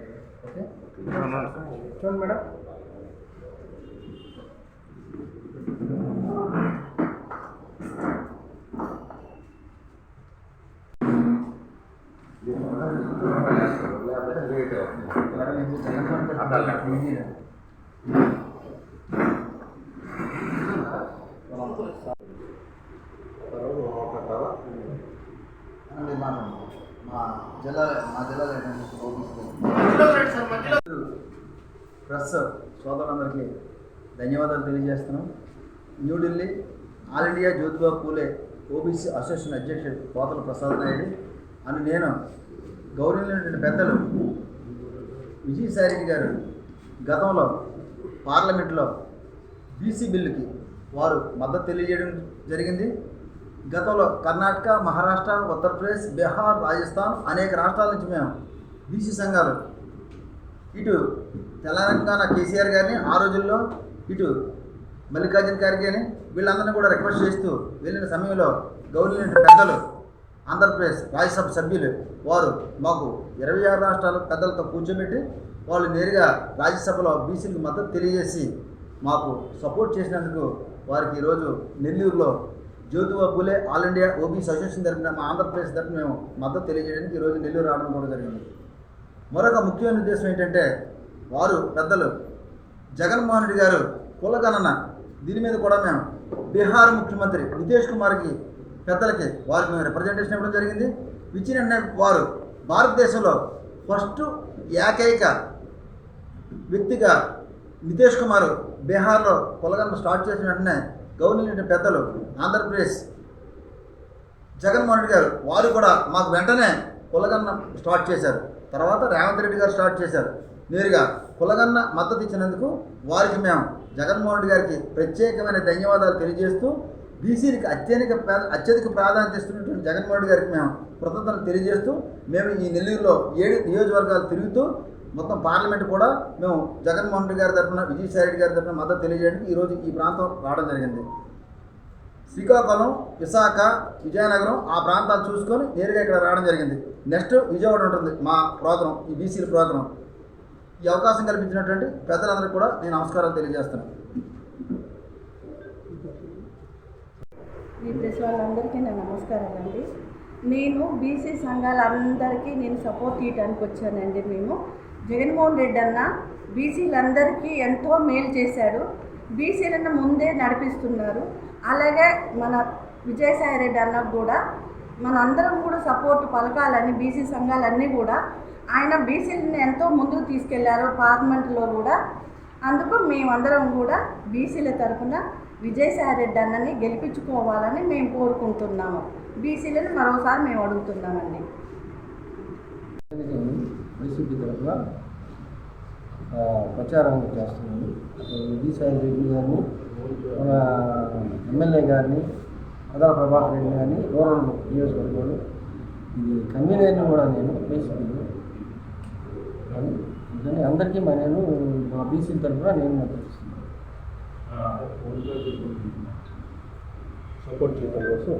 చూడండి madam madam ఇది మా మా జిల్లా మా జిల్లాలో ప్రెస్ సోదరులందరికీ ధన్యవాదాలు తెలియజేస్తున్నాం. New Delhi all India Jyotiba Phule OBC association అధ్యక్షుడు కోతల ప్రసాద్ నాయుడు. అని నేను గౌరవనీయులైనటువంటి పెద్దలు విజయసాయి గారు గతంలో పార్లమెంట్లో బీసీ బిల్లుకి వారు మద్దతు తెలియజేయడం జరిగింది. గతంలో కర్ణాటక మహారాష్ట్ర ఉత్తరప్రదేశ్ బీహార్ రాజస్థాన్ అనేక రాష్ట్రాల నుంచి మేము బీసీ సంఘాలు. ఇటు తెలంగాణ కేసీఆర్ గారిని ఆ రోజుల్లో ఇటు మల్లికార్జున ఖార్గే అని వీళ్ళందరినీ కూడా రిక్వెస్ట్ చేస్తూ వెళ్ళిన సమయంలో గవర్నమెంట్ పెద్దలు ఆంధ్రప్రదేశ్ రాజ్యసభ సభ్యులు వారు మాకు ఇరవై ఆరు రాష్ట్రాల పెద్దలతో కూర్చోబెట్టి వాళ్ళు నేరుగా రాజ్యసభలో బీసీలకు మద్దతు తెలియజేసి మాకు సపోర్ట్ చేసినందుకు వారికి ఈరోజు నెల్లూరులో Jyotiba Phule all India OBC association తరఫున మా ఆంధ్రప్రదేశ్ తరఫున మేము మద్దతు తెలియజేయడానికి ఈరోజు నెల్లూరు రావడం కూడా జరిగింది. మరొక ముఖ్యమైన ఉద్దేశం ఏంటంటే వారు పెద్దలు జగన్మోహన్ రెడ్డి గారు కులగణన దీని మీద కూడా మేము బీహార్ ముఖ్యమంత్రి నితీష్ కుమార్కి పెద్దలకి వారికి మేము రిప్రజెంటేషన్ ఇవ్వడం జరిగింది. ఇచ్చిన వారు భారతదేశంలో ఫస్ట్ ఏకైక వ్యక్తిగా నితీష్ కుమార్ బీహార్లో కులగణన స్టార్ట్ చేసిన వెంటనే గవర్నమెంట్ పెద్దలు ఆంధ్రప్రదేశ్ జగన్మోహన్ రెడ్డి గారు వారు కూడా మాకు వెంటనే కులగన్న స్టార్ట్ చేశారు. తర్వాత రేవంత్ రెడ్డి గారు స్టార్ట్ చేశారు. నేరుగా కులగన్న మద్దతు ఇచ్చినందుకు వారికి మేము జగన్మోహన్ రెడ్డి గారికి ప్రత్యేకమైన ధన్యవాదాలు తెలియజేస్తూ బీసీలకు అత్యధిక అత్యధిక ప్రాధాన్యత ఇస్తున్నటువంటి జగన్మోహన్ రెడ్డి గారికి మేము కృతజ్ఞతలు తెలియజేస్తూ మేము ఈ నెల్లూరులో ఏడు నియోజకవర్గాలు తిరుగుతూ మొత్తం పార్లమెంట్ కూడా మేము జగన్మోహన్ రెడ్డి గారి తరఫున విజయసాయి రెడ్డి గారి తరఫున మద్దతు తెలియజేయడానికి ఈరోజు ఈ ప్రాంతం రావడం జరిగింది. శ్రీకాకుళం విశాఖ విజయనగరం ఆ ప్రాంతాలు చూసుకొని నేరుగా ఇక్కడ రావడం జరిగింది. నెక్స్ట్ విజయవాడ ఉంటుంది మా ప్రోగ్రాం ఈ బీసీల ప్రోగ్రాం. ఈ అవకాశం కల్పించినటువంటి పెద్దలందరికీ కూడా నేను నమస్కారాలు తెలియజేస్తున్నాను. ఈ ప్రెస్ వాళ్ళందరికీ నా నమస్కారాలండి నేను బీసీ సంఘాలందరికీ నేను సపోర్ట్ చేయడానికి వచ్చానండి మేము. జగన్మోహన్ రెడ్డి అన్న బీసీలందరికీ ఎంతో మేలు చేశాడు. బీసీలను ముందే నడిపిస్తున్నారు. అలాగే మన విజయసాయి రెడ్డి అన్నకు కూడా మన అందరం కూడా సపోర్ట్ పలకాలని బీసీ సంఘాలన్నీ కూడా ఆయన బీసీలను ఎంతో ముందుకు తీసుకెళ్ళారు పార్లమెంట్లో కూడా. అందుకు మేమందరం కూడా బీసీల తరఫున విజయసాయి రెడ్డి అన్నని గెలిపించుకోవాలని మేము కోరుకుంటున్నాము. బీసీలను మరోసారి మేము అడుగుతున్నామండి. వైసీపీ తరఫున ప్రచారం చేస్తున్నాను. విజయసాయి రెడ్డి గారిని మన ఎమ్మెల్యే గారిని అదా ప్రభాకర్ రెడ్డి గారిని రూరల్ నియోజకవర్గంలో ఇది కన్వీనర్ని కూడా నేను వైసీపీలో అందుకని అందరికీ మా నేను మా బీసీ తరఫున నేను మద్దతిస్తున్నాను సపోర్ట్ చేయడం కోసం.